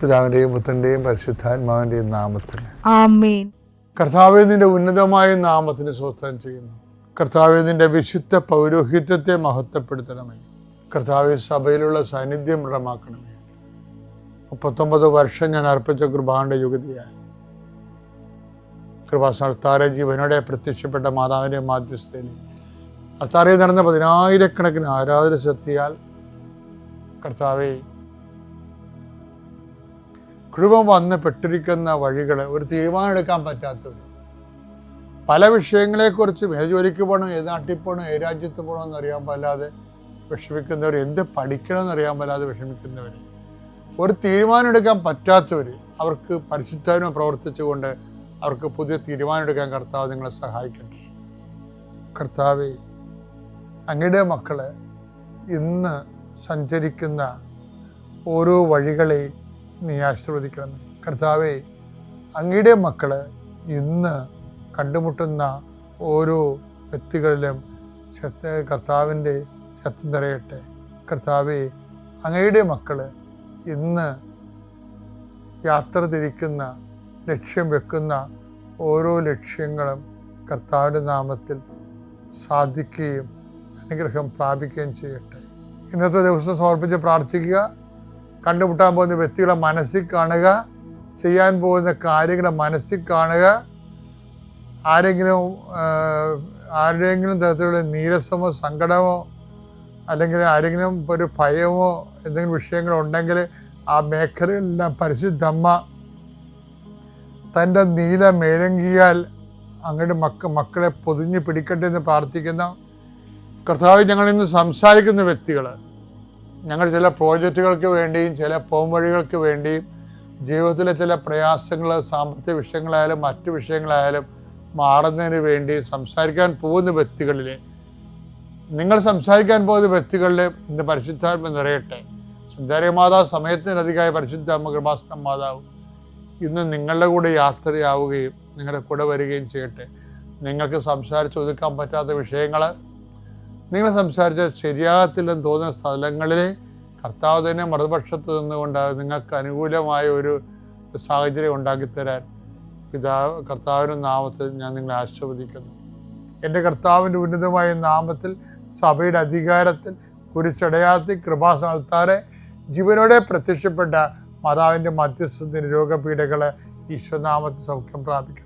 പിതാവിന്റെയും പുത്രന്റെയും പരിശുദ്ധാത്മാവിന്റെയും നാമത്തിൽ. ആമേൻ. കർത്താവെ നിന്റെ ഉന്നതമായ നാമത്തിന് സ്വസ്ഥം ചെയ്യുന്നു. കർത്താവെ നിന്റെ വിശുദ്ധ പൗരോഹിത്യത്തെ മഹത്വപ്പെടുത്തണമേ. കർത്താവെ സഭയിലുള്ള സാന്നിധ്യം ദൃഢമാക്കണമേ. മുപ്പത്തൊമ്പത് വർഷം ഞാൻ അർപ്പിച്ച കൃപാന്റെ യുഗതിയായി കൃപാസ്ഥാരെ ജീവനോടെ പ്രത്യക്ഷപ്പെട്ട മാതാവിന്റെ മാധ്യസ്ഥയിൽ അത്താറയിൽ നടന്ന പതിനായിരക്കണക്കിന് ആരാധന ശക്തിയാൽ കർത്താവെ കൃപ വന്ന് പെട്ടിരിക്കുന്ന വഴികൾ ഒരു തീരുമാനം എടുക്കാൻ പറ്റാത്തവർ പല വിഷയങ്ങളെക്കുറിച്ച് ഏത് ജോലിക്ക് പോകണം ഏത് നാട്ടിൽ പോകണം ഏത് രാജ്യത്ത് പോകണം എന്നറിയാൻ പാടില്ലാതെ വിഷമിക്കുന്നവർ എന്ത് പഠിക്കണം എന്നറിയാൻ പാടില്ലാതെ വിഷമിക്കുന്നവർ ഒരു തീരുമാനം എടുക്കാൻ പറ്റാത്തവർ അവർക്ക് പരിശുദ്ധാനും പ്രവർത്തിച്ചുകൊണ്ട് അവർക്ക് പുതിയ തീരുമാനം എടുക്കാൻ കർത്താവ് നിങ്ങളെ സഹായിക്കട്ടെ. കർത്താവ് അങ്ങയുടെ മക്കൾ ഇന്ന് സഞ്ചരിക്കുന്ന ഓരോ വഴികളെ നീ ആശീർവദിക്കണമേ. കർത്താവെ അങ്ങയുടെ മക്കൾ ഇന്ന് കണ്ടുമുട്ടുന്ന ഓരോ വ്യക്തികളിലും കർത്താവിന്റെ ശക്തി നിറയട്ടെ. കർത്താവെ അങ്ങയുടെ മക്കൾ ഇന്ന് യാത്ര തിരിക്കുന്ന ലക്ഷ്യം വെക്കുന്ന ഓരോ ലക്ഷ്യങ്ങളും കർത്താവിന്റെ നാമത്തിൽ സാധിക്കുകയും അനുഗ്രഹം പ്രാപിക്കുകയും ചെയ്യട്ടെ. ഇന്നത്തെ ദിവസം സമർപ്പിച്ച് പ്രാർത്ഥിക്കുക. കണ്ടുമുട്ടാൻ പോകുന്ന വ്യക്തികളെ മനസ്സിൽ കാണുക ചെയ്യാൻ പോകുന്ന കാര്യങ്ങളെ മനസ്സിൽ കാണുക. ആരെങ്കിലും ആരുടെയെങ്കിലും തരത്തിലുള്ള നീരസമോ സങ്കടമോ അല്ലെങ്കിൽ ആരെങ്കിലും ഒരു ഭയമോ എന്തെങ്കിലും വിഷയങ്ങളുണ്ടെങ്കിൽ ആ മേഖലകളിലെല്ലാം പരിശുദ്ധമ്മ തന്റെ നീല മേലങ്കിയാൽ അങ്ങയുടെ മക്ക മക്കളെ പൊതിഞ്ഞ് പിടിക്കട്ടെ എന്ന് പ്രാർത്ഥിക്കുന്ന. കർത്താവ് ഞങ്ങൾ ഇന്ന് സംസാരിക്കുന്ന വ്യക്തികൾ ഞങ്ങൾ ചില പ്രോജക്റ്റുകൾക്ക് വേണ്ടിയും ചില പോംവഴികൾക്ക് വേണ്ടിയും ജീവിതത്തിലെ ചില പ്രയാസങ്ങൾ സാമ്പത്തിക വിഷയങ്ങളായാലും മറ്റു വിഷയങ്ങളായാലും മാറുന്നതിന് വേണ്ടി സംസാരിക്കാൻ പോകുന്ന വ്യക്തികളിൽ നിങ്ങൾ സംസാരിക്കാൻ പോകുന്ന വ്യക്തികളിൽ ഇന്ന് പരിശുദ്ധാത്മ നിറയട്ടെ. സഞ്ചാരി മാതാവ് സമയത്തിനധികമായ പരിശുദ്ധാത്മ കൃപാസന മാതാവ് ഇന്ന് നിങ്ങളുടെ കൂടെ യാത്രയാവുകയും നിങ്ങളുടെ കൂടെ വരികയും ചെയ്യട്ടെ. നിങ്ങൾക്ക് സംസാരിച്ച് ഒതുക്കാൻ പറ്റാത്ത വിഷയങ്ങൾ നിങ്ങൾ സംസാരിച്ച ശരിയാകത്തില്ലെന്ന് തോന്നുന്ന സ്ഥലങ്ങളിൽ കർത്താവ് തന്നെ മറുപക്ഷത്ത് നിന്നുകൊണ്ട് നിങ്ങൾക്ക് അനുകൂലമായ ഒരു സാഹചര്യം ഉണ്ടാക്കിത്തരാൻ പിതാവ് കർത്താവിന്റെ നാമത്തിൽ ഞാൻ നിങ്ങളെ ആശീർവദിക്കുന്നു. എന്റെ കർത്താവിന്റെ ഉന്നതമായ നാമത്തിൽ സഭയുടെ അധികാരത്തിൽ കുരിശടയാത്തി കൃപാസ്ഥാനത്താറെ ജീവനോടെ പ്രത്യക്ഷപ്പെട്ട മാതാവിന്റെ മധ്യസ്ഥ രോഗപീഠകളെ ഈശ്വനാമത്തിൽ സൗഖ്യം പ്രാപിക്കട്ടെ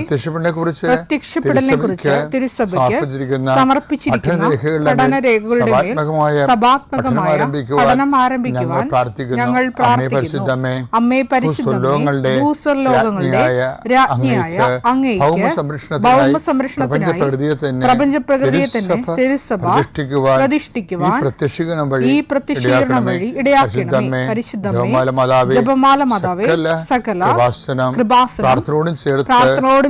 പ്രത്യക്ഷപ്പെടനെ കുറിച്ച് പ്രത്യക്ഷപ്പെടലിനെ കുറിച്ച് തിരുസഭയ്ക്ക് സമർപ്പിച്ചിരിക്കുന്ന സമർപ്പിച്ചിരിക്കുന്ന പഠനരേഖകളുടെ മേൽ സഭാത്മകമായ സഭാത്മകമായ പഠനം ആരംഭിക്കുവാൻ ഞങ്ങൾ പ്രാർത്ഥിക്കുന്നു. അമ്മേ രാജ്ഞിയായ അങ്ങേക്ക് ഭൗമ സംരക്ഷണത്തിനായി തന്നെ തിരുസഭ പ്രതിഷ്ഠിക്കുവാൻ ഈ പ്രത്യക്ഷീകരണം വഴി ഇടയാക്കണമേ. പരിശുദ്ധമേ ജപമാല മാതാവേ സകല കൃപാസനം കൃപാസനം പ്രാർത്ഥനയോടും ചേർത്ത്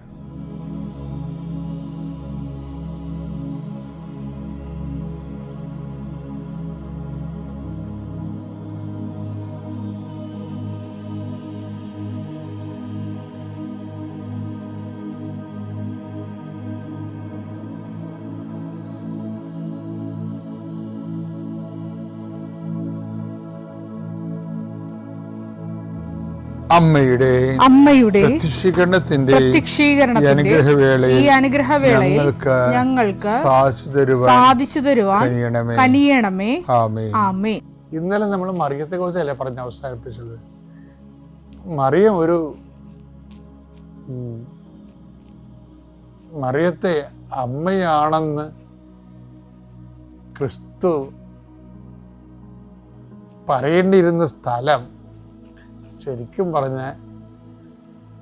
അമ്മയുടെ അമ്മയുടെ പ്രത്യക്ഷീകരണത്തിന്റെ അനുഗ്രഹവേളയിൽ ഈ അനുഗ്രഹവേളയിൽ ഞങ്ങൾക്ക് ഞങ്ങൾക്ക് സാധിച്ചു തരുവാൻ സാധിച്ചു തരുവാൻ കനിയണമേ. ആമേ ആമേ ഇന്നലെ നമ്മൾ മറിയത്തെ കുറിച്ചല്ലേ പറഞ്ഞ് അവസാനിപ്പിച്ചത്? മറിയം ഒരു മറിയത്തെ അമ്മയാണെന്ന് ക്രിസ്തു പറയേണ്ടിയിരുന്ന സ്ഥലം ശരിക്കും പറഞ്ഞ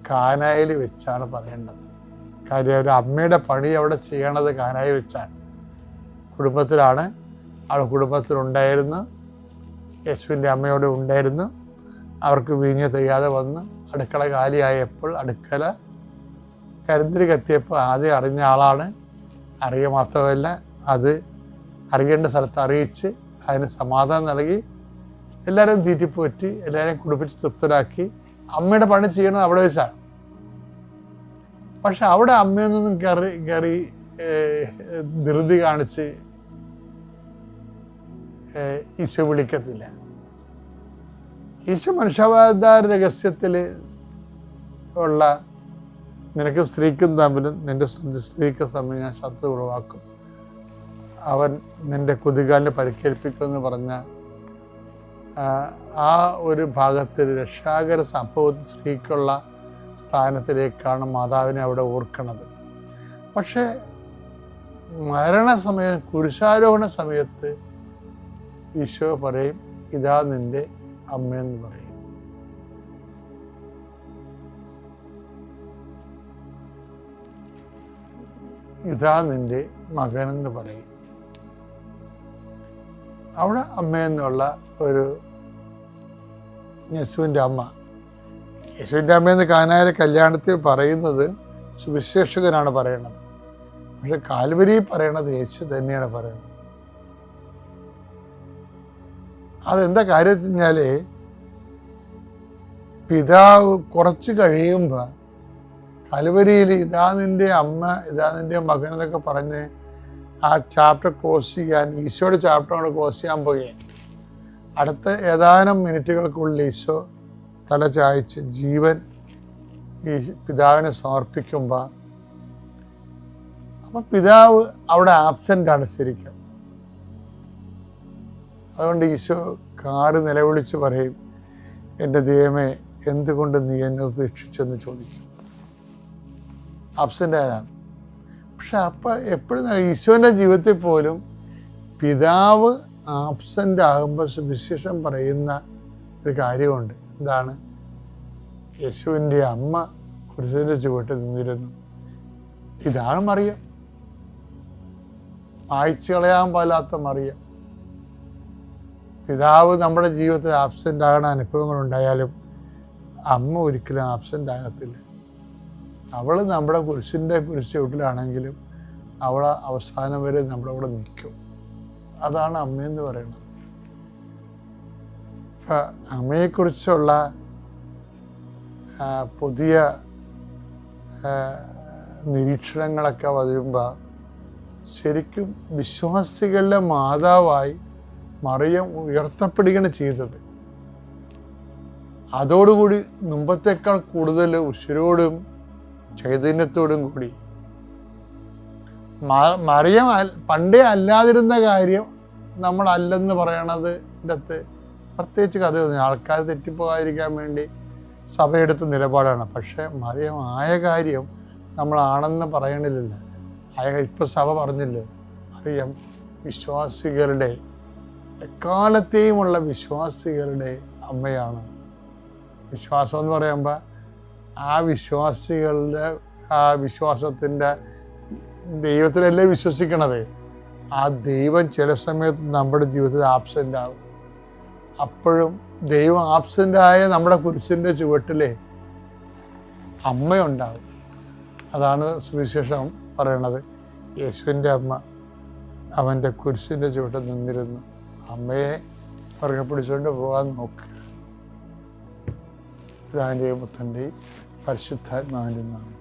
കാനായിൽ വെച്ചാണ് പറയേണ്ടത്. കാര്യം ഒരു അമ്മയുടെ പണി അവിടെ ചെയ്യണത് കാനായി വെച്ചാണ്. കുടുംബത്തിലാണ് അവൾ കുടുംബത്തിലുണ്ടായിരുന്നു യേശുവിന്റെ അമ്മയോട് ഉണ്ടായിരുന്നു. അവർക്ക് വീഞ്ഞ് തെയ്യാതെ വന്ന് അടുക്കള കാലിയായപ്പോൾ അടുക്കള കരിന്തിരി കത്തിയപ്പോൾ ആദ്യം അറിഞ്ഞ ആളാണ്. അറിയുക മാത്രമല്ല അത് അറിയേണ്ട സ്ഥലത്ത് അറിയിച്ച് അതിന് സമാധാനം നൽകി എല്ലാവരെയും തീറ്റിപ്പോറ്റി എല്ലാവരെയും കുടിപ്പിച്ച് തൃപ്തരാക്കി അമ്മയുടെ പണി ചെയ്യണത് അവിടെ വെച്ചാണ്. പക്ഷെ അവിടെ അമ്മയൊന്നും കയറി കയറി ധൃതി കാണിച്ച് ഈശോ വിളിക്കത്തില്ല. ഈശോ മനുഷ്യാവതാര രഹസ്യത്തിൽ ഉള്ള നിനക്ക് സ്ത്രീക്കും തമ്മിലും നിന്റെ സ്ത്രീക്ക് തമ്മിൽ ഞാൻ ശബ്ദം ഉളവാക്കും. അവൻ നിന്റെ കുതികാലിന് പരിക്കേൽപ്പിക്കുമെന്ന് പറഞ്ഞ ആ, ഒരു ഭാഗത്തിൽ രക്ഷാകര സംഭവത്തിൽ സ്ത്രീക്കുള്ള സ്ഥാനത്തിലേക്കാണ് മാതാവിനെ അവിടെ ഓർക്കണത്. പക്ഷേ മരണസമയ കുരിശാരോഹണ സമയത്ത് ഈശോ പറയും ഇതാ നിന്റെ അമ്മയെന്ന് പറയും. ഇതാ നിന്റെ മകനെന്ന് പറയും. അവിടെ അമ്മയെന്നുള്ള ഒരു യേശുവിന്റെ അമ്മ. യേശുവിന്റെ അമ്മയെന്ന് കാനായ കല്യാണത്തിൽ പറയുന്നത് സുവിശേഷകനാണ് പറയണത്. പക്ഷെ കാൽവരി പറയണത് യേശു തന്നെയാണ് പറയുന്നത് അതെന്താ കാര്യം വെച്ച് കഴിഞ്ഞാൽ പിതാവ് കുറച്ച് കഴിയുമ്പോൾ കലുവരിയിൽ ഇതാ നിന്റെ അമ്മ ഇതാ നിന്റെ മകൻ എന്നൊക്കെ പറഞ്ഞ് ആ ചാപ്റ്റർ ക്ലോസ് ചെയ്യാൻ ഈശോയുടെ ചാപ്റ്റർ അവിടെ ക്ലോസ് ചെയ്യാൻ പോയി അടുത്ത ഏതാനും മിനിറ്റുകൾക്കുള്ളിൽ ഈശോ തല ചായച്ച് ജീവൻ ഈ പിതാവിനെ സമർപ്പിക്കുമ്പോൾ അപ്പം പിതാവ് അവിടെ ആബ്സെന്റാണ് ശരിക്കും. അതുകൊണ്ട് ഈശോ കാറ് നിലവിളിച്ച് പറയും എന്റെ ദൈവമേ എന്തുകൊണ്ട് നീ എന്നെ ഉപേക്ഷിച്ചെന്ന് ചോദിക്കും? ആബ്സെന്റ് ആയതാണ്. പക്ഷെ അപ്പം എപ്പോഴും ഈശോന്റെ ജീവിതത്തിൽ പോലും പിതാവ് ആബ്സെന്റ് ആകുമ്പോൾ സുവിശേഷം പറയുന്ന ഒരു കാര്യമുണ്ട്. എന്താണ്? യേശുവിന്റെ അമ്മ കുരിശിന്റെ ചുവട്ട് നിന്നിരുന്നു. ഇതാണ് മറിയ. മായ്ച്ചു കളയാൻ പാലാത്ത മറിയ. പിതാവ് നമ്മുടെ ജീവിതത്തിൽ ആബ്സെന്റ് ആകുന്ന അനുഭവങ്ങൾ ഉണ്ടായാലും അമ്മ ഒരിക്കലും ആബ്സെന്റ് ആകത്തില്ല. അവൾ നമ്മുടെ കുരിശിന്റെ കുരിശ് ചുവട്ടിലാണെങ്കിലും അവൾ അവസാനം വരെ നമ്മുടെ കൂടെ നിൽക്കും. അതാണ് അമ്മയെന്ന് പറയുന്നത്. അമ്മയെക്കുറിച്ചുള്ള പുതിയ നിരീക്ഷണങ്ങളൊക്കെ വരുമ്പോൾ ശരിക്കും വിശ്വാസികളുടെ മാതാവായി മറിയം ഉയർത്തപ്പെടുകയാണ് ചെയ്തത്. അതോടുകൂടി മുമ്പത്തേക്കാൾ കൂടുതൽ ഉശരോടും ചൈതന്യത്തോടും കൂടി മറിയം പണ്ടേ അല്ലാതിരുന്ന കാര്യം നമ്മളല്ലെന്ന് പറയണത് അടുത്ത് പ്രത്യേകിച്ച് കഥ ആൾക്കാർ തെറ്റിപ്പോകാതിരിക്കാൻ വേണ്ടി സഭയെടുത്ത നിലപാടാണ്. പക്ഷേ മറിയം ആയ കാര്യം നമ്മളാണെന്ന് പറയണില്ല ആയ ഇപ്പോൾ സഭ പറഞ്ഞില്ലേ? മറിയം വിശ്വാസികളുടെ എക്കാലത്തെയുമുള്ള വിശ്വാസികളുടെ അമ്മയാണ്. വിശ്വാസം എന്ന് പറയുമ്പോൾ ആ വിശ്വാസികളുടെ ആ വിശ്വാസത്തിന്റെ ദൈവത്തിലല്ലേ വിശ്വസിക്കണത്? ആ ദൈവം ചില സമയത്ത് നമ്മുടെ ജീവിതത്തിൽ ആബ്സെന്റ് ആവും. അപ്പോഴും ദൈവം ആബ്സെന്റ് ആയ നമ്മുടെ കുരിശിന്റെ ചുവട്ടിലെ അമ്മയുണ്ടാവും. അതാണ് സുവിശേഷം പറയണത്. യേശുവിന്റെ അമ്മ അവന്റെ കുരിശിന്റെ ചുവട്ടിൽ നിന്നിരുന്നു. അമ്മയെ പുറകെ പിടിച്ചുകൊണ്ട് പോകാൻ നോക്കുക പിതാവിന്റെയും പുത്തന്റെയും പരിശുദ്ധാത്മാവിന്റെ നാമം.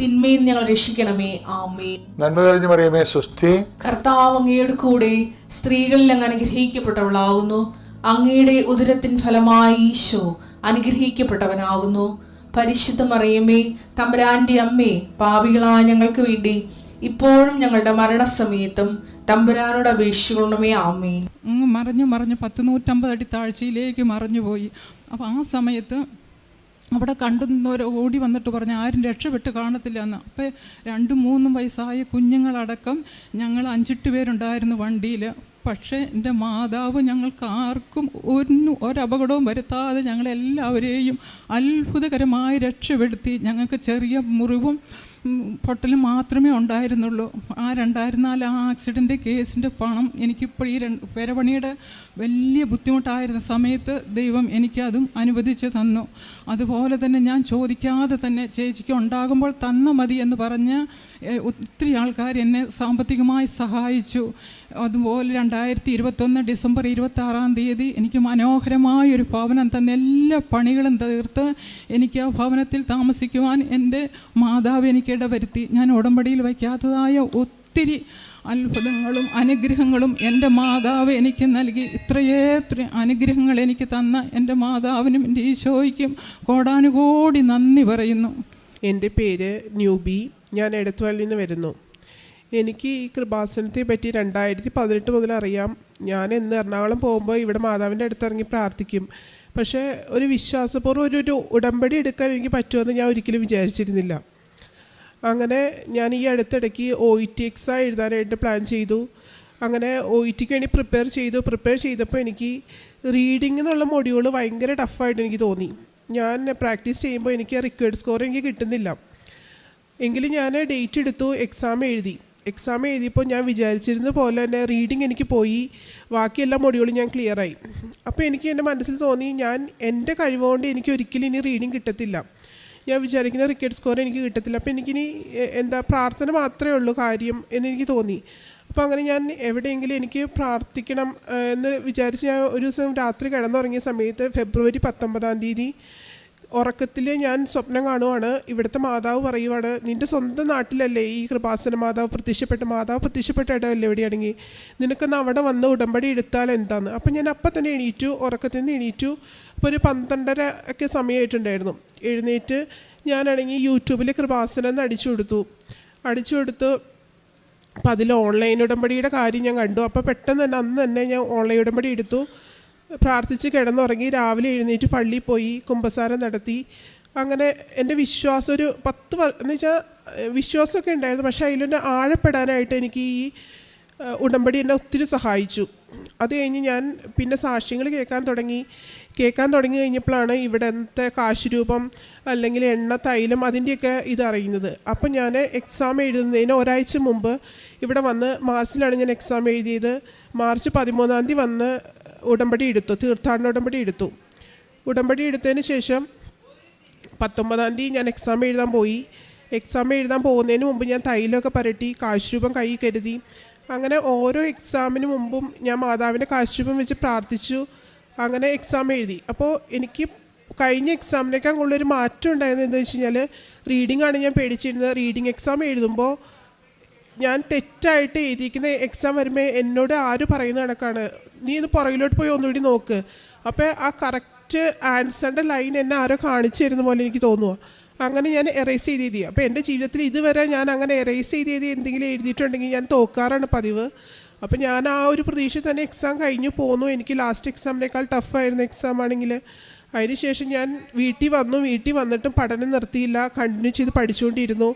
തിന്മയിൽ ഞങ്ങൾ രക്ഷിക്കണമേ. ആമേൻ. നന്മ തെളിഞ്ഞു പറയുമേ സ്വസ്തി. കർത്താവ് അങ്ങയുടെ കൂടെ സ്ത്രീകളിൽ അങ്ങ് അനുഗ്രഹിക്കപ്പെട്ടവളാകുന്നു. അങ്ങയുടെ ഉദരത്തിൻ ഫലമായി ഈശോ അനുഗ്രഹിക്കപ്പെട്ടവനാകുന്നു. പരിശുദ്ധ മറിയമേ തമ്പുരാന്റെ അമ്മേ പാപികളായ ഞങ്ങൾക്ക് വേണ്ടി ഇപ്പോഴും ഞങ്ങളുടെ മരണസമയത്തും തമ്പുരാനോട് അപേക്ഷിക്കണമേ. ആമേൻ. അങ്ങ് മറിഞ്ഞ് മറിഞ്ഞ് പത്ത് നൂറ്റമ്പത് അടി താഴ്ചയിലേക്ക് മറിഞ്ഞു പോയി അപ്പോൾ ആ സമയത്ത് അവിടെ കണ്ടുനിന്നവർ ഓടി വന്നിട്ട് പറഞ്ഞ് ആരും രക്ഷപ്പെട്ട് കാണത്തില്ല എന്ന്. അപ്പോൾ രണ്ടും മൂന്നും വയസ്സായ കുഞ്ഞുങ്ങളടക്കം ഞങ്ങൾ അഞ്ചെട്ട് പേരുണ്ടായിരുന്നു വണ്ടിയിൽ പക്ഷേ എന്റെ മാതാവ് ഞങ്ങൾക്ക് ആർക്കും ഒന്നും ഒരപകടവും വരുത്താതെ ഞങ്ങളെല്ലാവരെയും അത്ഭുതകരമായി രക്ഷപ്പെടുത്തി. ഞങ്ങൾക്ക് ചെറിയ മുറിവും ഉം, പൊട്ടലും മാത്രമേ ഉണ്ടായിരുന്നുള്ളൂ. ആ രണ്ടായിരത്തിനാല് ആ ആക്സിഡന്റ് കേസിന്റെ പണം എനിക്കിപ്പോൾ ഈ രണ്ട് പെരപണിയുടെ വലിയ ബുദ്ധിമുട്ടായിരുന്ന സമയത്ത് ദൈവം എനിക്കതും അനുവദിച്ച് തന്നു. അതുപോലെ തന്നെ ഞാൻ ചോദിക്കാതെ തന്നെ ചേച്ചിക്ക് ഉണ്ടാകുമ്പോൾ തന്ന മതി എന്ന് പറഞ്ഞ് ഒത്തിരി ആൾക്കാർ എന്നെ സാമ്പത്തികമായി സഹായിച്ചു. അതുപോലെ രണ്ടായിരത്തി ഇരുപത്തൊന്ന് ഡിസംബർ ഇരുപത്തി ആറാം തീയതി എനിക്ക് മനോഹരമായ ഒരു ഭവനം തന്ന എല്ലാ പണികളും തീർത്ത് എനിക്ക് ആ ഭവനത്തിൽ താമസിക്കുവാൻ എന്റെ മാതാവ് എനിക്ക് ഇടവരുത്തി. ഞാൻ ഉടമ്പടിയിൽ വയ്ക്കാത്തതായ ഒത്തിരി അത്ഭുതങ്ങളും അനുഗ്രഹങ്ങളും എന്റെ മാതാവ് എനിക്ക് നൽകി. ഇത്രയേത്ര അനുഗ്രഹങ്ങൾ എനിക്ക് തന്ന എന്റെ മാതാവിനും എന്റെ ഈശോയ്ക്കും കോടാനുകോടി നന്ദി പറയുന്നു. എന്റെ പേര് ന്യൂബി. ഞാൻ എടത്തുവലിൽ നിന്ന് വരുന്നു. എനിക്ക് ഈ കൃപാസനത്തെ പറ്റി രണ്ടായിരത്തി പതിനെട്ട് മുതൽ അറിയാം. ഞാൻ എന്ന് എറണാകുളം പോകുമ്പോൾ ഇവിടെ മാതാവിന്റെ അടുത്ത് ഇറങ്ങി പ്രാർത്ഥിക്കും. പക്ഷേ ഒരു വിശ്വാസപൂർവം ഒരു ഒരു ഉടമ്പടി എടുക്കാൻ എനിക്ക് പറ്റുമെന്ന് ഞാൻ ഒരിക്കലും വിചാരിച്ചിരുന്നില്ല. അങ്ങനെ ഞാൻ ഈ അടുത്തിടയ്ക്ക് ഒ ഇ ടി എക്സാം എഴുതാനായിട്ട് പ്ലാൻ ചെയ്തു. അങ്ങനെ ഒ ഇ ടിക്ക് വേണ്ടി പ്രിപ്പയർ ചെയ്തു. പ്രിപ്പയർ ചെയ്തപ്പോൾ എനിക്ക് റീഡിംഗ് എന്നുള്ള മൊഡ്യൂൾ ഭയങ്കര ടഫായിട്ട് എനിക്ക് തോന്നി. ഞാൻ പ്രാക്ടീസ് ചെയ്യുമ്പോൾ എനിക്ക് റിക്വേർഡ് സ്കോർ എനിക്ക് കിട്ടുന്നില്ല. എങ്കിലും ഞാൻ ഡേറ്റ് എടുത്തു എക്സാം എഴുതി. എക്സാം എഴുതിയപ്പോൾ ഞാൻ വിചാരിച്ചിരുന്ന പോലെ തന്നെ റീഡിങ് എനിക്ക് പോയി. ബാക്കി എല്ലാ മൊഡ്യൂളും ഞാൻ ക്ലിയറായി അപ്പോൾ എനിക്ക് എന്റെ മനസ്സിൽ തോന്നി ഞാൻ എന്റെ കഴിവുകൊണ്ട് എനിക്ക് ഒരിക്കലും ഇനി റീഡിങ് കിട്ടത്തില്ല. ഞാൻ വിചാരിക്കുന്ന റിക്കറ്റ് സ്കോർ എനിക്ക് കിട്ടത്തില്ല. അപ്പോൾ എനിക്കിനി എന്താ പ്രാർത്ഥന മാത്രമേ ഉള്ളൂ കാര്യം എന്നെനിക്ക് തോന്നി. അപ്പോൾ അങ്ങനെ ഞാൻ എവിടെയെങ്കിലും എനിക്ക് പ്രാർത്ഥിക്കണം എന്ന് വിചാരിച്ച് ഞാൻ ഒരു ദിവസം രാത്രി കിടന്നുറങ്ങിയ സമയത്ത് ഫെബ്രുവരി പത്തൊമ്പതാം തീയതി ഉറക്കത്തിൽ ഞാൻ സ്വപ്നം കാണുവാണ്. ഇവിടുത്തെ മാതാവ് പറയുവാണ് നിന്റെ സ്വന്തം നാട്ടിലല്ലേ ഈ കൃപാസന മാതാവ് പ്രത്യക്ഷപ്പെട്ട മാതാവ് പ്രത്യക്ഷപ്പെട്ട ഇടമല്ലേ എവിടെയാണെങ്കിൽ നിനക്കൊന്ന് അവിടെ വന്ന് ഉടമ്പടി എടുത്താൽ എന്താന്ന്? അപ്പം ഞാൻ അപ്പം തന്നെ എണീറ്റു ഉറക്കത്തിൽ നിന്ന് എണീറ്റു. അപ്പോൾ ഒരു പന്ത്രണ്ടര ഒക്കെ സമയമായിട്ടുണ്ടായിരുന്നു എഴുന്നേറ്റ് ഞാനാണെങ്കിൽ യൂട്യൂബിൽ കൃപാസനം എന്ന് അടിച്ചു കൊടുത്തു. അടിച്ചു കൊടുത്തു അപ്പോൾ അതിൽ ഓൺലൈൻ ഉടമ്പടിയുടെ കാര്യം ഞാൻ കണ്ടു. അപ്പോൾ പെട്ടെന്ന് തന്നെ അന്ന് തന്നെ ഞാൻ ഓൺലൈൻ ഉടമ്പടി എടുത്തു. പ്രാർത്ഥിച്ച് കിടന്നുറങ്ങി രാവിലെ എഴുന്നേറ്റ് പള്ളിയിൽ പോയി കുമ്പസാരം നടത്തി. അങ്ങനെ എന്റെ വിശ്വാസം ഒരു പത്ത് എന്ന് വെച്ചാൽ വിശ്വാസമൊക്കെ ഉണ്ടായിരുന്നു. പക്ഷേ അതിലൊന്ന് ആഴപ്പെടാനായിട്ട് എനിക്ക് ഈ ഉടമ്പടി എന്നെ ഒത്തിരി സഹായിച്ചു. അത് കഴിഞ്ഞ് ഞാൻ പിന്നെ സാക്ഷ്യങ്ങൾ കേൾക്കാൻ തുടങ്ങി. കേൾക്കാൻ തുടങ്ങി കഴിഞ്ഞപ്പോഴാണ് ഇവിടുത്തെ കാശുരൂപം അല്ലെങ്കിൽ എണ്ണ തൈലം അതിന്റെയൊക്കെ ഇതറിയുന്നത് അപ്പം ഞാൻ എക്സാം എഴുതുന്നതിന് ഒരാഴ്ച മുമ്പ് ഇവിടെ വന്ന് മാർച്ചിലാണ് ഞാൻ എക്സാം എഴുതിയത്. മാർച്ച് പതിമൂന്നാം തീയതി വന്ന് ഉടമ്പടി എടുത്തു തീർത്ഥാടന ഉടമ്പടി എടുത്തു. ഉടമ്പടി എടുത്തതിന് ശേഷം പത്തൊമ്പതാം തീയതി ഞാൻ എക്സാം എഴുതാൻ പോയി. എക്സാം എഴുതാൻ പോകുന്നതിന് മുമ്പ് ഞാൻ തൈലമൊക്കെ പരട്ടി കാശുരൂപം കൈ കരുതി. അങ്ങനെ ഓരോ എക്സാമിന് മുമ്പും ഞാൻ മാതാവിന്റെ കാശുരൂപം വെച്ച് പ്രാർത്ഥിച്ചു. അങ്ങനെ എക്സാം എഴുതി. അപ്പോൾ എനിക്ക് കഴിഞ്ഞ എക്സാമിനേക്കാൾ കൂടുതലൊരു മാറ്റം ഉണ്ടായിരുന്നത് എന്താണെന്ന് വെച്ച് കഴിഞ്ഞാൽ റീഡിംഗ് ആണ് ഞാൻ പേടിച്ചിരുന്നത്. റീഡിംഗ് എക്സാം എഴുതുമ്പോൾ ഞാൻ തെറ്റായിട്ട് എഴുതിയിരിക്കുന്ന എക്സാം വരുമ്പോൾ എന്നോട് ആര് പറയുന്ന കണക്കാണ്. നീ ഇത് പുറകിലോട്ട് പോയി ഒന്നുകൂടി നോക്ക്. അപ്പോൾ ആ കറക്റ്റ് ആൻസറിന്റെ ലൈൻ എന്നെ ആരോ കാണിച്ചു തരുന്ന പോലെ എനിക്ക് തോന്നുക അങ്ങനെ ഞാൻ എറേസ് ചെയ്ത് എഴുതി അപ്പോൾ എന്റെ ജീവിതത്തിൽ ഇതുവരെ ഞാൻ അങ്ങനെ എറേസ് ചെയ്ത് എഴുതി എന്തെങ്കിലും എഴുതിയിട്ടുണ്ടെങ്കിൽ ഞാൻ തോക്കാറാണ് പതിവ്. അപ്പോൾ ഞാൻ ആ ഒരു പ്രതീക്ഷ തന്നെ എക്സാം കഴിഞ്ഞു പോന്നു. എനിക്ക് ലാസ്റ്റ് എക്സാമിനേക്കാൾ ടഫായിരുന്നു എക്സാം ആണെങ്കിൽ. അതിനുശേഷം ഞാൻ വീട്ടിൽ വന്നു. വീട്ടിൽ വന്നിട്ടും പഠനം നിർത്തിയില്ല. കണ്ടിന്യൂ ചെയ്ത് പഠിച്ചുകൊണ്ടിരുന്നു.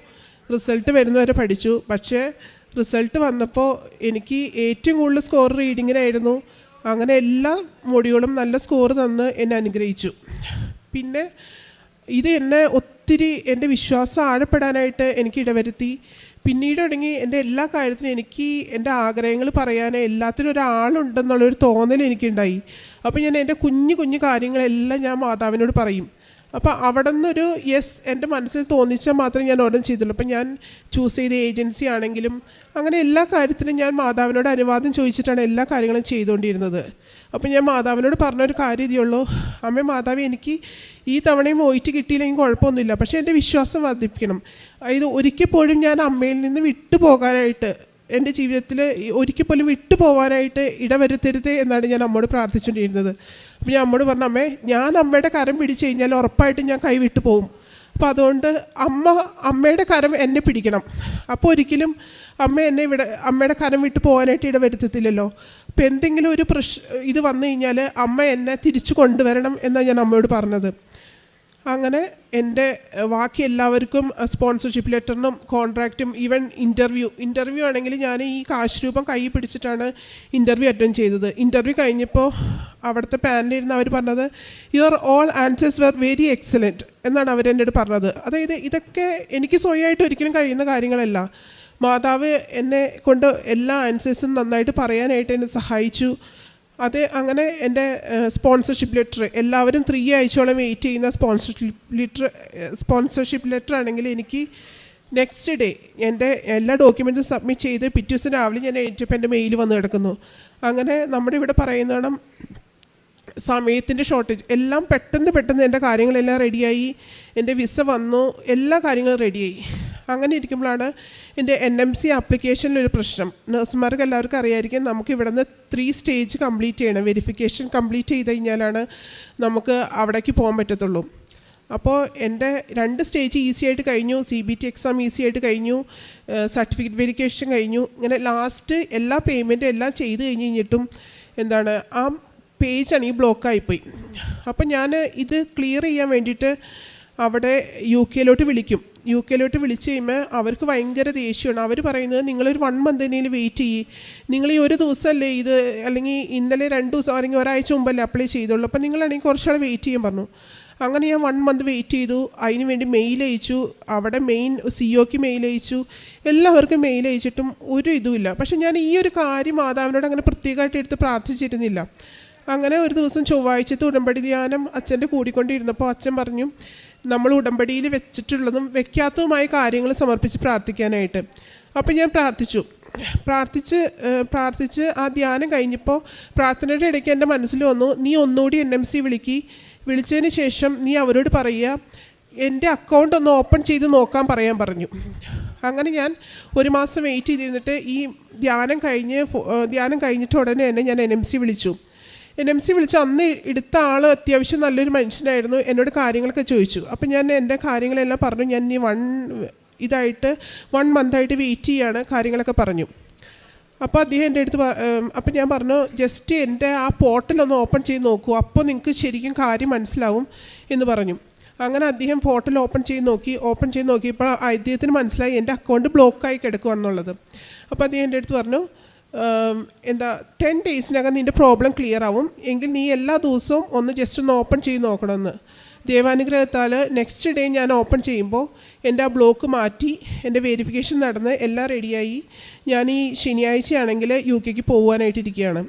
റിസൾട്ട് വരുന്നവരെ പഠിച്ചു. പക്ഷേ റിസൾട്ട് വന്നപ്പോൾ എനിക്ക് ഏറ്റവും കൂടുതൽ സ്കോർ റീഡിങ്ങിനായിരുന്നു അങ്ങനെ എല്ലാ മൊഡ്യൂളും നല്ല സ്കോർ തന്ന് എന്നെ അനുഗ്രഹിച്ചു. പിന്നെ ഇത് എന്നെ ഒത്തിരി എന്റെ വിശ്വാസം ആഴപ്പെടാനായിട്ട് എനിക്ക് ഇടവരുത്തി. പിന്നീട് തുടങ്ങി എന്റെ എല്ലാ കാര്യത്തിനും എനിക്ക് എന്റെ ആഗ്രഹങ്ങൾ പറയാൻ എല്ലാത്തിനും ഒരാളുണ്ടെന്നുള്ളൊരു തോന്നൽ എനിക്കുണ്ടായി. അപ്പോൾ ഞാൻ എന്റെ കുഞ്ഞു കുഞ്ഞു കാര്യങ്ങളെല്ലാം ഞാൻ മാതാവിനോട് പറയും. അപ്പോൾ അവിടെ നിന്നൊരു യെസ് എന്റെ മനസ്സിൽ തോന്നിച്ചാൽ മാത്രമേ ഞാൻ ഓർഡർ ചെയ്തുള്ളൂ. അപ്പം ഞാൻ ചൂസ് ചെയ്ത ഏജൻസി ആണെങ്കിലും അങ്ങനെ എല്ലാ കാര്യത്തിലും ഞാൻ മാതാവിനോട് അനുവാദം ചോദിച്ചിട്ടാണ് എല്ലാ കാര്യങ്ങളും ചെയ്തുകൊണ്ടിരുന്നത്. അപ്പം ഞാൻ മാതാവിനോട് പറഞ്ഞൊരു കാര്യം ഇതേയുള്ളൂ അമ്മ മാതാവ് എനിക്ക് ഈ തവണയും പോയിട്ട് കിട്ടിയില്ലെങ്കിൽ കുഴപ്പമൊന്നുമില്ല. പക്ഷേ എന്റെ വിശ്വാസം വർദ്ധിപ്പിക്കണം. അതായത് ഒരിക്കൽ പോലും ഞാൻ അമ്മയിൽ നിന്ന് വിട്ടുപോകാനായിട്ട് എന്റെ ജീവിതത്തിൽ ഒരിക്കൽ പോലും വിട്ടുപോകാനായിട്ട് ഇടവരുത്തരുത് എന്നാണ് ഞാൻ അമ്മോട് പ്രാർത്ഥിച്ചുകൊണ്ടിരുന്നത്. അപ്പോൾ ഞാൻ അമ്മോട് പറഞ്ഞു അമ്മേ ഞാൻ അമ്മയുടെ കരം പിടിച്ചു കഴിഞ്ഞാൽ ഉറപ്പായിട്ടും ഞാൻ കൈവിട്ട് പോകും. അപ്പോൾ അതുകൊണ്ട് അമ്മ അമ്മയുടെ കരം എന്നെ പിടിക്കണം. അപ്പോൾ ഒരിക്കലും അമ്മ എന്നെ ഇവിടെ അമ്മയുടെ കരം വിട്ട് പോകാനായിട്ട് ഇടവരുത്തത്തില്ലല്ലോ അപ്പോൾ എന്തെങ്കിലും ഒരു പ്രശ് ഇത് വന്നു കഴിഞ്ഞാൽ അമ്മ എന്നെ തിരിച്ചു കൊണ്ടുവരണം എന്നാണ് ഞാൻ അമ്മയോട് പറഞ്ഞത്. അങ്ങനെ എന്റെ ബാക്കി എല്ലാവർക്കും സ്പോൺസർഷിപ്പ് ലെറ്ററിനും കോൺട്രാക്റ്റും ഈവൻ ഇന്റർവ്യൂ ഇന്റർവ്യൂ ആണെങ്കിൽ ഞാൻ ഈ കാശ് രൂപം കൈ പിടിച്ചിട്ടാണ് ഇന്റർവ്യൂ അറ്റൻഡ് ചെയ്തത്. ഇന്റർവ്യൂ കഴിഞ്ഞപ്പോൾ അവിടുത്തെ പാനലിരുന്ന് അവർ പറഞ്ഞത് your all answers were very excellent എന്നാണ് അവർ എന്നോട് പറഞ്ഞത്. അതായത് ഇതൊക്കെ എനിക്ക് സ്വയമായിട്ട് ഒരിക്കലും കഴിയുന്ന കാര്യങ്ങളല്ല. മാതാവ് എന്നെ കൊണ്ട് എല്ലാ ആൻസേഴ്സും നന്നായിട്ട് പറയാനായിട്ട് എന്നെ സഹായിച്ചു. അത് അങ്ങനെ എന്റെ സ്പോൺസർഷിപ്പ് ലെറ്റർ എല്ലാവരും ത്രീ ആഴ്ചയോളം വെയിറ്റ് ചെയ്യുന്ന സ്പോൺസർഷിപ്പ് ലെറ്റർ സ്പോൺസർഷിപ്പ് ലെറ്റർ ആണെങ്കിൽ എനിക്ക് നെക്സ്റ്റ് ഡേ എന്റെ എല്ലാ ഡോക്യുമെന്റ്സും സബ്മിറ്റ് ചെയ്ത് പിറ്റേ ദിവസം രാവിലെ ഞാൻ എഴുതിയപ്പോൾ എന്റെ മെയിൽ വന്ന് കിടക്കുന്നു. അങ്ങനെ നമ്മുടെ ഇവിടെ പറയുന്നതാണ് സമയത്തിന്റെ ഷോർട്ടേജ് എല്ലാം പെട്ടെന്ന് പെട്ടെന്ന് എന്റെ കാര്യങ്ങളെല്ലാം റെഡിയായി എന്റെ വിസ വന്നു എല്ലാ കാര്യങ്ങളും റെഡിയായി അങ്ങനെ ഇരിക്കുമ്പോഴാണ് എന്റെ എൻ എം സി ആപ്ലിക്കേഷനിലൊരു പ്രശ്നം. നഴ്സുമാർക്ക് എല്ലാവർക്കും അറിയായിരിക്കും നമുക്ക് ഇവിടെ നിന്ന് ത്രീ സ്റ്റേജ് കംപ്ലീറ്റ് ചെയ്യണം. വെരിഫിക്കേഷൻ കംപ്ലീറ്റ് ചെയ്ത് കഴിഞ്ഞാലാണ് നമുക്ക് അവിടേക്ക് പോകാൻ പറ്റത്തുള്ളൂ. അപ്പോൾ എന്റെ രണ്ട് സ്റ്റേജ് ഈസി ആയിട്ട് കഴിഞ്ഞു. C B T exam easy ആയിട്ട് കഴിഞ്ഞു. സർട്ടിഫിക്കറ്റ് വെരിഫിക്കേഷൻ കഴിഞ്ഞു. ഇങ്ങനെ ലാസ്റ്റ് എല്ലാ പേയ്മെന്റും എല്ലാം ചെയ്ത് കഴിഞ്ഞ് കഴിഞ്ഞിട്ടും എന്താണ് ആ പേജാണ് ഈ ബ്ലോക്കായിപ്പോയി അപ്പോൾ ഞാൻ ഇത് ക്ലിയർ ചെയ്യാൻ വേണ്ടിയിട്ട് അവിടെ യു കെയിലോട്ട് വിളിക്കും. യു കെയിലോട്ട് വിളിച്ച് കഴിയുമ്പോൾ അവർക്ക് ഭയങ്കര ദേഷ്യമാണ്. അവർ പറയുന്നത് നിങ്ങളൊരു വൺ മന്ത് എന്തെങ്കിലും വെയിറ്റ് ചെയ്യ്. നിങ്ങൾ ഈ ഒരു ദിവസമല്ലേ ഇത് അല്ലെങ്കിൽ ഇന്നലെ രണ്ട് ദിവസം അല്ലെങ്കിൽ ഒരാഴ്ച മുമ്പല്ലേ അപ്ലൈ ചെയ്തുള്ളൂ. അപ്പോൾ നിങ്ങളാണെങ്കിൽ കുറച്ചാൾ വെയിറ്റ് ചെയ്യാൻ പറഞ്ഞു. അങ്ങനെ ഞാൻ വൺ മന്ത് വെയിറ്റ് ചെയ്തു. അതിന് വേണ്ടി മെയിൽ അയച്ചു. അവിടെ മെയിൻ സി ഒക്ക് മെയിൽ അയച്ചു. എല്ലാവർക്കും മെയിൽ അയച്ചിട്ടും ഒരു ഇതുമില്ല പക്ഷെ ഞാൻ ഈ ഒരു കാര്യം മാതാവിനോട് അങ്ങനെ പ്രത്യേകമായിട്ട് എടുത്ത് പ്രാർത്ഥിച്ചിരുന്നില്ല. അങ്ങനെ ഒരു ദിവസം ചൊവ്വാഴ്ചത്തെ ഉടമ്പടി ധ്യാനം അച്ഛന്റെ കൂടിക്കൊണ്ടിരുന്നപ്പോൾ അച്ഛൻ പറഞ്ഞു നമ്മൾ ഉടമ്പടിയിൽ വെച്ചിട്ടുള്ളതും വെക്കാത്തതുമായ കാര്യങ്ങൾ സമർപ്പിച്ച് പ്രാർത്ഥിക്കാനായിട്ട്. അപ്പോൾ ഞാൻ പ്രാർത്ഥിച്ചു. പ്രാർത്ഥിച്ച് പ്രാർത്ഥിച്ച് ആ ധ്യാനം കഴിഞ്ഞപ്പോൾ പ്രാർത്ഥനയുടെ ഇടയ്ക്ക് എന്റെ മനസ്സിൽ വന്നു നീ ഒന്നുകൂടി എൻ എം സി വിളിക്കി. വിളിച്ചതിന് ശേഷം നീ അവരോട് പറയുക. എന്റെ അക്കൗണ്ട് ഒന്ന് ഓപ്പൺ ചെയ്ത് നോക്കാൻ പറയാൻ പറഞ്ഞു. അങ്ങനെ ഞാൻ ഒരു മാസം വെയിറ്റ് ചെയ്തിരുന്നിട്ട് ഈ ധ്യാനം കഴിഞ്ഞ് ധ്യാനം കഴിഞ്ഞിട്ട് ഉടനെ തന്നെ ഞാൻ എൻ എം സി വിളിച്ചു. എൻ എം സി വിളിച്ച് അന്ന് എടുത്ത ആൾ അത്യാവശ്യം നല്ലൊരു മനുഷ്യനായിരുന്നു. എന്നോട് കാര്യങ്ങളൊക്കെ ചോദിച്ചു. അപ്പം ഞാൻ എന്റെ കാര്യങ്ങളെല്ലാം പറഞ്ഞു. ഞാൻ ഈ വൺ ഇതായിട്ട് വൺ മന്തായിട്ട് വെയിറ്റ് ചെയ്യാണ് കാര്യങ്ങളൊക്കെ പറഞ്ഞു. അപ്പോൾ അദ്ദേഹം എന്റെ അടുത്ത് അപ്പം ഞാൻ പറഞ്ഞു ജസ്റ്റ് എന്റെ ആ പോർട്ടലൊന്ന് ഓപ്പൺ ചെയ്ത് നോക്കൂ. അപ്പോൾ നിങ്ങൾക്ക് ശരിക്കും കാര്യം മനസ്സിലാവും. എന്ന് പറഞ്ഞു. അങ്ങനെ അദ്ദേഹം പോർട്ടൽ ഓപ്പൺ ചെയ്ത് നോക്കി. ഓപ്പൺ ചെയ്ത് നോക്കിയപ്പോൾ അദ്ദേഹത്തിന് മനസ്സിലായി. എന്റെ അക്കൗണ്ട് ബ്ലോക്കായി കിടക്കുകയാണെന്നുള്ളത് അപ്പോൾ അദ്ദേഹം എന്റെ അടുത്ത് പറഞ്ഞു എന്താ ടെൻ ഡേയ്സിനകം നിന്റെ പ്രോബ്ലം ക്ലിയർ ആവും. എങ്കിൽ നീ എല്ലാ ദിവസവും ഒന്ന് ജസ്റ്റ് ഒന്ന് ഓപ്പൺ ചെയ്ത് നോക്കണമെന്ന് ദൈവാനുഗ്രഹത്താൽ നെക്സ്റ്റ് ഡേ ഞാൻ ഓപ്പൺ ചെയ്യുമ്പോൾ എന്റെ ആ ബ്ലോക്ക് മാറ്റി എന്റെ വെരിഫിക്കേഷൻ നടന്ന് എല്ലാം റെഡിയായി ഞാൻ ഈ ശനിയാഴ്ചയാണെങ്കിൽ യു കെക്ക് പോകുവാനായിട്ടിരിക്കുകയാണ്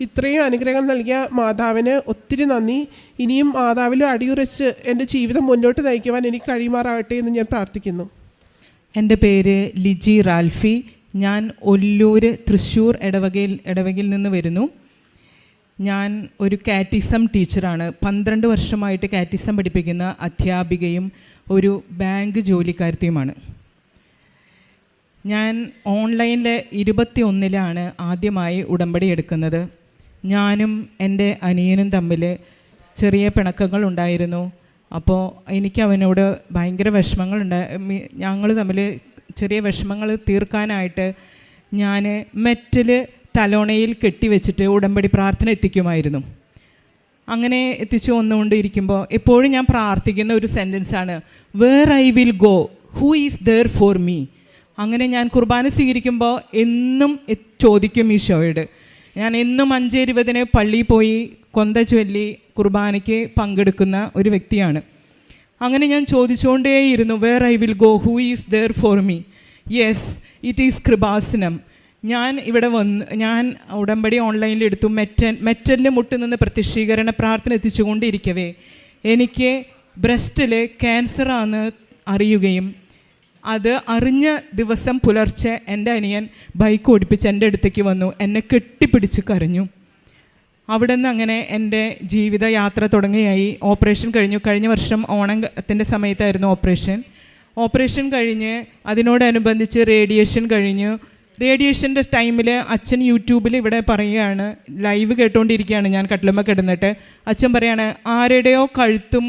ഇത്രയും അനുഗ്രഹം നൽകിയ മാതാവിന് ഒത്തിരി നന്ദി. ഇനിയും മാതാവിൽ അടിയുറച്ച് എന്റെ ജീവിതം മുന്നോട്ട് നയിക്കുവാൻ എനിക്ക് കഴിയുമാറാകട്ടെ എന്ന് ഞാൻ പ്രാർത്ഥിക്കുന്നു. എന്റെ പേര് ലിജി റാൽഫി. ഞാൻ ഒല്ലൂർ തൃശ്ശൂർ ഇടവകയിൽ ഇടവകയിൽ നിന്ന് വരുന്നു. ഞാൻ ഒരു കാറ്റിസം ടീച്ചറാണ്. പന്ത്രണ്ട് വർഷമായിട്ട് കാറ്റിസം പഠിപ്പിക്കുന്ന അധ്യാപികയും ഒരു ബാങ്ക് ജോലിക്കാരത്തിയുമാണ് ഞാൻ ഓൺലൈനിൽ ഇരുപത്തി ഒന്നിലാണ് ആദ്യമായി ഉടമ്പടി എടുക്കുന്നത്. ഞാനും എന്റെ അനിയനും തമ്മിൽ ചെറിയ പിണക്കങ്ങൾ ഉണ്ടായിരുന്നു. അപ്പോൾ എനിക്ക് അവനോട് ഭയങ്കര വിഷമങ്ങളുണ്ട്. ഞങ്ങൾ തമ്മിൽ ചെറിയ വിഷമങ്ങൾ തീർക്കാനായിട്ട് ഞാൻ മെറ്റൽ തലോണയിൽ കെട്ടിവെച്ചിട്ട് ഉടമ്പടി പ്രാർത്ഥന എത്തിക്കുമായിരുന്നു. അങ്ങനെ എത്തിച്ചു വന്നുകൊണ്ടിരിക്കുമ്പോൾ എപ്പോഴും ഞാൻ പ്രാർത്ഥിക്കുന്ന ഒരു സെന്റൻസാണ് where I will go who is there for me അങ്ങനെ ഞാൻ കുർബാന സ്വീകരിക്കുമ്പോൾ എന്നും ചോദിക്കും ചോദിക്കും ഈശോയോട്. ഞാൻ എന്നും അഞ്ച് ഇരുപതിന് പള്ളിയിൽ പോയി കൊന്ത ചൊല്ലി കുർബാനയ്ക്ക് പങ്കെടുക്കുന്ന ഒരു വ്യക്തിയാണ്. അങ്ങനെ ഞാൻ ചോദിച്ചുകൊണ്ടേയിരുന്നു where I will go who is there for me yes it is Kripasanam. ഞാൻ ഇവിടെ വന്ന് ഞാൻ ഉടമ്പടി ഓൺലൈനിൽ എടുത്തു. മെറ്റൻ മുട്ടിൽ നിന്ന് പ്രത്യക്ഷീകരണ പ്രാർത്ഥന എത്തിച്ചുകൊണ്ടിരിക്കവേ എനിക്ക് ബ്രസ്റ്റിൽ ക്യാൻസറാണ് അറിയുകയും അത് അറിഞ്ഞ ദിവസം പുലർച്ചെ എന്റെ അനിയൻ ബൈക്ക് ഓടിപ്പിച്ച് എന്റെ അടുത്തേക്ക് വന്നു എന്നെ കെട്ടിപ്പിടിച്ച് കരഞ്ഞു. അവിടെ നിന്ന് അങ്ങനെ എന്റെ ജീവിതയാത്ര തുടങ്ങിയായി. ഓപ്പറേഷൻ കഴിഞ്ഞു. കഴിഞ്ഞ വർഷം ഓണത്തിന്റെ സമയത്തായിരുന്നു ഓപ്പറേഷൻ ഓപ്പറേഷൻ കഴിഞ്ഞ് അതിനോടനുബന്ധിച്ച് റേഡിയേഷൻ കഴിഞ്ഞു. റേഡിയേഷന്റെ ടൈമിൽ അച്ഛൻ യൂട്യൂബിൽ ഇവിടെ പറയുകയാണ്. ലൈവ് കേട്ടുകൊണ്ടിരിക്കുകയാണ് ഞാൻ കട്ടിലമ്മ കിടന്നിട്ട്. അച്ഛൻ പറയാണ് ആരുടെയോ കഴുത്തും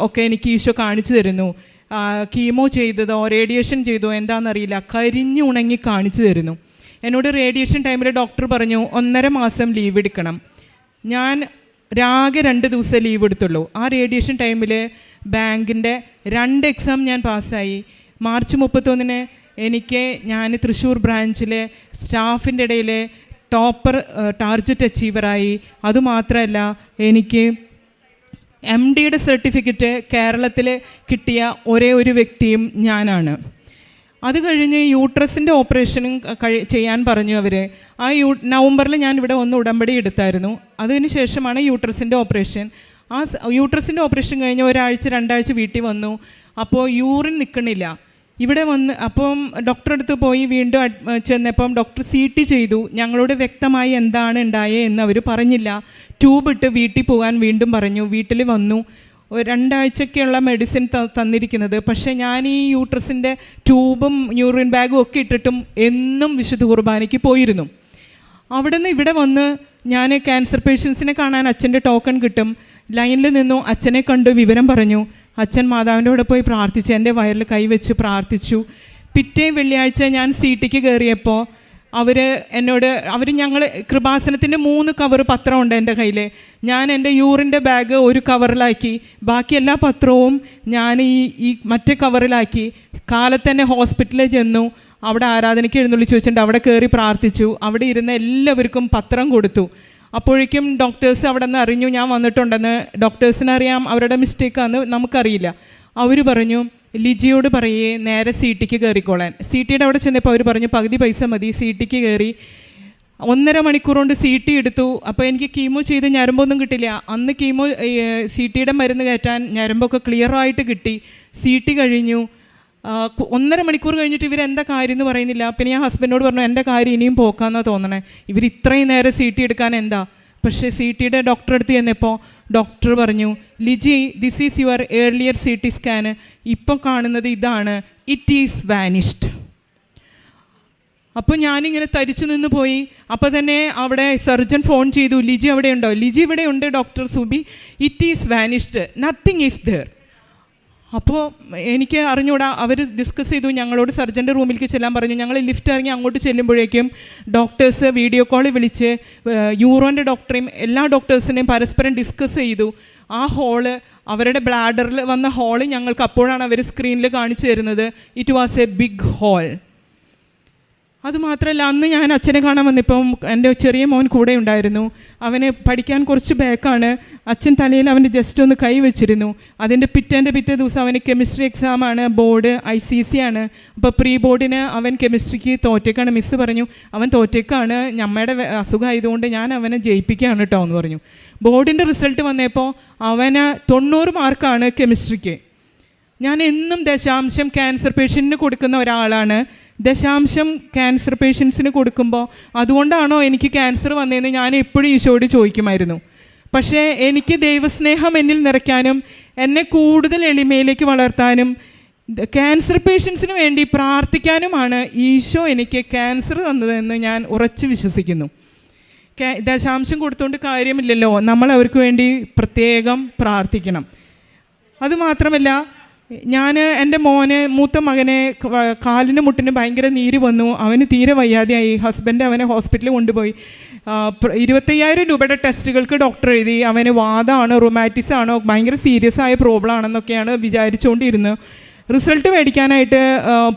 ഒക്കെ എനിക്ക് ഈശോ കാണിച്ചു തരുന്നു. കീമോ ചെയ്തതോ റേഡിയേഷൻ ചെയ്തോ എന്താണെന്നറിയില്ല കരിഞ്ഞു ഉണങ്ങി കാണിച്ചു തരുന്നു. എന്നോട് റേഡിയേഷൻ ടൈമിൽ ഡോക്ടർ പറഞ്ഞു ഒന്നര മാസം ലീവ് എടുക്കണം. ഞാൻ രാകെ രണ്ട് ദിവസം ലീവ് എടുത്തുള്ളൂ. ആ റേഡിയേഷൻ ടൈമിൽ ബാങ്കിന്റെ രണ്ട് എക്സാം ഞാൻ പാസ്സായി മാർച്ച് മുപ്പത്തൊന്നിന് എനിക്ക് ഞാൻ തൃശ്ശൂർ ബ്രാഞ്ചിലെ സ്റ്റാഫിന്റെ ഇടയിൽ ടോപ്പർ ടാർജറ്റ് അച്ചീവറായി അതുമാത്രമല്ല എനിക്ക് എം ഡിയുടെ സർട്ടിഫിക്കറ്റ് കേരളത്തിൽ കിട്ടിയ ഒരേ ഒരു വ്യക്തിയും ഞാനാണ്. അത് കഴിഞ്ഞ് യൂട്രസിന്റെ ഓപ്പറേഷനും കഴി ചെയ്യാൻ പറഞ്ഞു അവർ ആ യൂ നവംബറിൽ ഞാൻ ഇവിടെ ഒന്ന് ഉടമ്പടി എടുത്തായിരുന്നു. അതിന് ശേഷമാണ് യൂട്രസിന്റെ ഓപ്പറേഷൻ ആ യൂട്രസിന്റെ ഓപ്പറേഷൻ കഴിഞ്ഞ് ഒരാഴ്ച രണ്ടാഴ്ച വീട്ടിൽ വന്നു. അപ്പോൾ യൂറിൻ നിൽക്കണില്ല ഇവിടെ വന്ന് അപ്പം ഡോക്ടറെ അടുത്ത് പോയി വീണ്ടും ചെന്നപ്പം ഡോക്ടർ സി ടി ചെയ്തു. ഞങ്ങളോട് വ്യക്തമായി എന്താണ് ഉണ്ടായേ എന്ന് അവർ പറഞ്ഞില്ല. ട്യൂബ് ഇട്ട് വീട്ടിൽ പോകാൻ വീണ്ടും പറഞ്ഞു. വീട്ടിൽ വന്നു. രണ്ടാഴ്ചയ്ക്കുള്ള മെഡിസിൻ തന്നിരിക്കുന്നത്. പക്ഷേ ഞാൻ ഈ യൂട്രസിന്റെ ട്യൂബും യൂറിൻ ബാഗും ഒക്കെ ഇട്ടിട്ടും എന്നും വിശുദ്ധ കുർബാനയ്ക്ക് പോയിരുന്നു. അവിടെ നിന്ന് ഇവിടെ വന്ന് ഞാൻ ക്യാൻസർ പേഷ്യൻസിനെ കാണാൻ അച്ഛന്റെ ടോക്കൺ കിട്ടും. ലൈനിൽ നിന്നു അച്ഛനെ കണ്ടു വിവരം പറഞ്ഞു. അച്ഛൻ മാതാവിന്റെ കൂടെ പോയി പ്രാർത്ഥിച്ചു എന്റെ വയറിൽ കൈവച്ച് പ്രാർത്ഥിച്ചു. പിറ്റേ വെള്ളിയാഴ്ച ഞാൻ സീറ്റിക്ക് കയറിയപ്പോൾ അവർ എന്നോട് അവർ ഞങ്ങൾ കൃപാസനത്തിന്റെ മൂന്ന് കവർ പത്രമുണ്ട് എന്റെ കയ്യിൽ ഞാൻ എന്റെ യൂറിന്റെ ബാഗ് ഒരു കവറിലാക്കി ബാക്കി എല്ലാ പത്രവും ഞാൻ ഈ ഈ മറ്റേ കവറിലാക്കി കാലത്തന്നെ ഹോസ്പിറ്റലിൽ ചെന്നു. അവിടെ ആരാധനയ്ക്ക് എഴുന്നള്ളി ചോദിച്ചിട്ടുണ്ട് അവിടെ കയറി പ്രാർത്ഥിച്ചു. അവിടെ ഇരുന്ന എല്ലാവർക്കും പത്രം കൊടുത്തു. അപ്പോഴേക്കും ഡോക്ടേഴ്സ് അവിടെ നിന്ന് അറിഞ്ഞു. ഞാൻ വന്നിട്ടുണ്ടെന്ന് ഡോക്ടേഴ്സിനറിയാം അവരുടെ മിസ്റ്റേക്കാന്ന് നമുക്കറിയില്ല. അവർ പറഞ്ഞു ലിജിയോട് പറയേ നേരെ സി ടിക്ക് കയറിക്കോളാൻ. സി ടിയുടെ അവിടെ ചെന്നപ്പോൾ അവർ പറഞ്ഞു പകുതി പൈസ മതി സി ടിക്ക് കയറി. ഒന്നര മണിക്കൂർ കൊണ്ട് സി ടി എടുത്തു. അപ്പോൾ എനിക്ക് കീമോ ചെയ്ത് ഞരമ്പൊന്നും കിട്ടില്ല. അന്ന് കീമോ സി ടിയുടെ മരുന്ന് കയറ്റാൻ ഞരമ്പൊക്കെ ക്ലിയറായിട്ട് കിട്ടി. സി ടി കഴിഞ്ഞു ഒന്നര മണിക്കൂർ കഴിഞ്ഞിട്ട് ഇവർ എന്താ കാര്യം എന്ന് പറയുന്നില്ല. പിന്നെ ഞാൻ ഹസ്ബൻഡോട് പറഞ്ഞു എന്റെ കാര്യം ഇനിയും പോക്കാന്നാണ് തോന്നണേ. ഇവർ ഇത്രയും നേരം സി ടി എടുക്കാൻ എന്താ? പക്ഷേ സി ടിയുടെ ഡോക്ടർ അടുത്ത് ചെന്നപ്പോൾ ഡോക്ടർ പറഞ്ഞു Liji this is your earlier C T scan ഇപ്പോൾ കാണുന്നത് ഇതാണ്. ഇറ്റ് ഈസ് വാനിഷ്ഡ് അപ്പോൾ ഞാനിങ്ങനെ തരിച്ചു നിന്ന് പോയി. അപ്പോൾ തന്നെ അവിടെ സർജൻ ഫോൺ ചെയ്തു ലിജി അവിടെ ഉണ്ടോ ലിജി ഇവിടെ ഉണ്ട് doctor Subi. It is vanished nothing is there അപ്പോൾ എനിക്ക് അറിഞ്ഞൂടാ അവർ ഡിസ്കസ് ചെയ്തു ഞങ്ങളോട് സർജന്റെ റൂമിലേക്ക് ചെല്ലാൻ പറഞ്ഞു. ഞങ്ങൾ ലിഫ്റ്റ് ഇറങ്ങി അങ്ങോട്ട് ചെല്ലുമ്പോഴേക്കും ഡോക്ടേഴ്സ് വീഡിയോ കോൾ വിളിച്ച് യൂറോന്റെ ഡോക്ടറെയും എല്ലാ ഡോക്ടേഴ്സിനെയും പരസ്പരം ഡിസ്കസ് ചെയ്തു. ആ ഹോൾ അവരുടെ ബ്ലാഡറിൽ വന്ന ഹോൾ ഞങ്ങൾക്ക് അപ്പോഴാണ് അവർ സ്ക്രീനിൽ കാണിച്ചു തരുന്നത്. It was a big hole അതുമാത്രമല്ല അന്ന് ഞാൻ അച്ഛനെ കാണാൻ വന്നിപ്പം എന്റെ ചെറിയ മോൻ കൂടെ ഉണ്ടായിരുന്നു. അവന് പഠിക്കാൻ കുറച്ച് ബാക്കാണ് അച്ഛൻ തലയിൽ അവന്റെ ജസ്റ്റ് ഒന്ന് കൈ വെച്ചിരുന്നു. അതിന്റെ പിറ്റേന്റെ പിറ്റേ ദിവസം അവന് കെമിസ്ട്രി എക്സാമാണ് ബോർഡ് ഐ സി സി ആണ്. അപ്പോൾ പ്രീ ബോർഡിന് അവൻ കെമിസ്ട്രിക്ക് തോറ്റേക്കാണ് മിസ്സ് പറഞ്ഞു. അവൻ തോറ്റേക്കാണ്. ഞമ്മയുടെ അസുഖമായതുകൊണ്ട് ഞാൻ അവനെ ജയിപ്പിക്കുകയാണ് കേട്ടോ എന്ന് പറഞ്ഞു. ബോർഡിന്റെ റിസൾട്ട് വന്നപ്പോൾ അവന് തൊണ്ണൂറ് മാർക്കാണ് കെമിസ്ട്രിക്ക് ഞാൻ എന്നും ദശാംശം ക്യാൻസർ പേഷ്യന്റിന് കൊടുക്കുന്ന ഒരാളാണ്. ദശാംശം ക്യാൻസർ പേഷ്യൻസിന് കൊടുക്കുമ്പോൾ അതുകൊണ്ടാണോ എനിക്ക് ക്യാൻസർ വന്നതെന്ന് ഞാൻ എപ്പോഴും ഈശോയോട് ചോദിക്കുമായിരുന്നു. പക്ഷേ എനിക്ക് ദൈവസ്നേഹം എന്നിൽ നിറയ്ക്കാനും എന്നെ കൂടുതൽ എളിമയിലേക്ക് വളർത്താനും ക്യാൻസർ പേഷ്യൻസിന് വേണ്ടി പ്രാർത്ഥിക്കാനുമാണ് ഈശോ എനിക്ക് ക്യാൻസർ തന്നതെന്ന് ഞാൻ ഉറച്ചു വിശ്വസിക്കുന്നു. ദശാംശം കൊടുത്തുകൊണ്ട് കാര്യമില്ലല്ലോ. നമ്മൾ അവർക്ക് വേണ്ടി പ്രത്യേകം പ്രാർത്ഥിക്കണം. അതുമാത്രമല്ല ഞാൻ എന്റെ മോന് മൂത്ത മകനെ കാലിന് മുട്ടിന് ഭയങ്കര നീര് വന്നു. അവന് തീരെ വയ്യാതെയായി. ഹസ്ബൻഡ് അവനെ ഹോസ്പിറ്റലിൽ കൊണ്ടുപോയി. ഇരുപത്തയ്യായിരം രൂപയുടെ ടെസ്റ്റുകൾക്ക് ഡോക്ടർ എഴുതി. അവന് വാദമാണ് റൊമാറ്റിസ് ആണോ ഭയങ്കര സീരിയസ് ആയ പ്രോബ്ലം ആണെന്നൊക്കെയാണ് വിചാരിച്ചുകൊണ്ടിരുന്നത് റിസൾട്ട് മേടിക്കാനായിട്ട്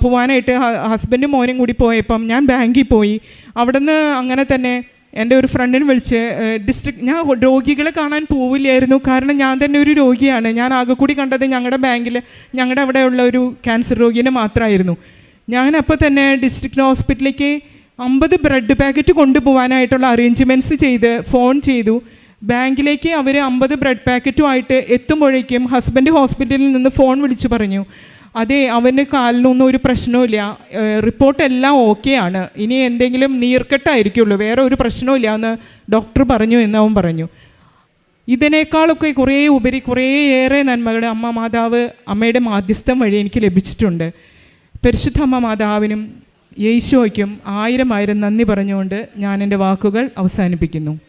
പോവാനായിട്ട് ഹസ്ബൻഡും മോനും കൂടി പോയപ്പം ഞാൻ ബാങ്കിൽ പോയി. അവിടുന്ന് അങ്ങനെ തന്നെ എന്റെ ഒരു ഫ്രണ്ടിനെ വിളിച്ച് ഡിസ്ട്രിക്ട് ഞാൻ രോഗികളെ കാണാൻ പോവില്ലായിരുന്നു. കാരണം ഞാൻ തന്നെ ഒരു രോഗിയാണ്. ഞാൻ ആകെ കൂടി കണ്ടത് ഞങ്ങളുടെ ബാങ്കിൽ ഞങ്ങളുടെ അവിടെയുള്ള ഒരു ക്യാൻസർ രോഗിനെ മാത്രമായിരുന്നു ഞാൻ അപ്പോൾ തന്നെ ഡിസ്ട്രിക്ട് ഹോസ്പിറ്റലിലേക്ക് അമ്പത് ബ്രെഡ് പാക്കറ്റ് കൊണ്ടുപോകാനായിട്ടുള്ള അറേഞ്ച്മെന്റ്സ് ചെയ്ത് ഫോൺ ചെയ്തു. ബാങ്കിലേക്ക് അവർ അമ്പത് ബ്രെഡ് പാക്കറ്റുമായിട്ട് എത്തുമ്പോഴേക്കും ഹസ്ബൻഡ് ഹോസ്പിറ്റലിൽ നിന്ന് ഫോൺ വിളിച്ചു പറഞ്ഞു. അതെ അവന് കാലിനൊന്നും ഒരു പ്രശ്നവുമില്ല. റിപ്പോർട്ട് എല്ലാം ആണ്. ഇനി എന്തെങ്കിലും നീർക്കെട്ടായിരിക്കുള്ളൂ വേറെ ഒരു പ്രശ്നവുമില്ല എന്ന് ഡോക്ടർ പറഞ്ഞു എന്ന് അവൻ പറഞ്ഞു. ഇതിനേക്കാളൊക്കെ കുറേ ഉപരി കുറേയേറെ നന്മകൾ അമ്മ മാതാവ് അമ്മയുടെ മാധ്യസ്ഥം വഴി എനിക്ക് ലഭിച്ചിട്ടുണ്ട്. പരിശുദ്ധ അമ്മ മാതാവിനും യേശോയ്ക്കും ആയിരം ആയിരം നന്ദി പറഞ്ഞുകൊണ്ട് ഞാൻ എന്റെ വാക്കുകൾ അവസാനിപ്പിക്കുന്നു.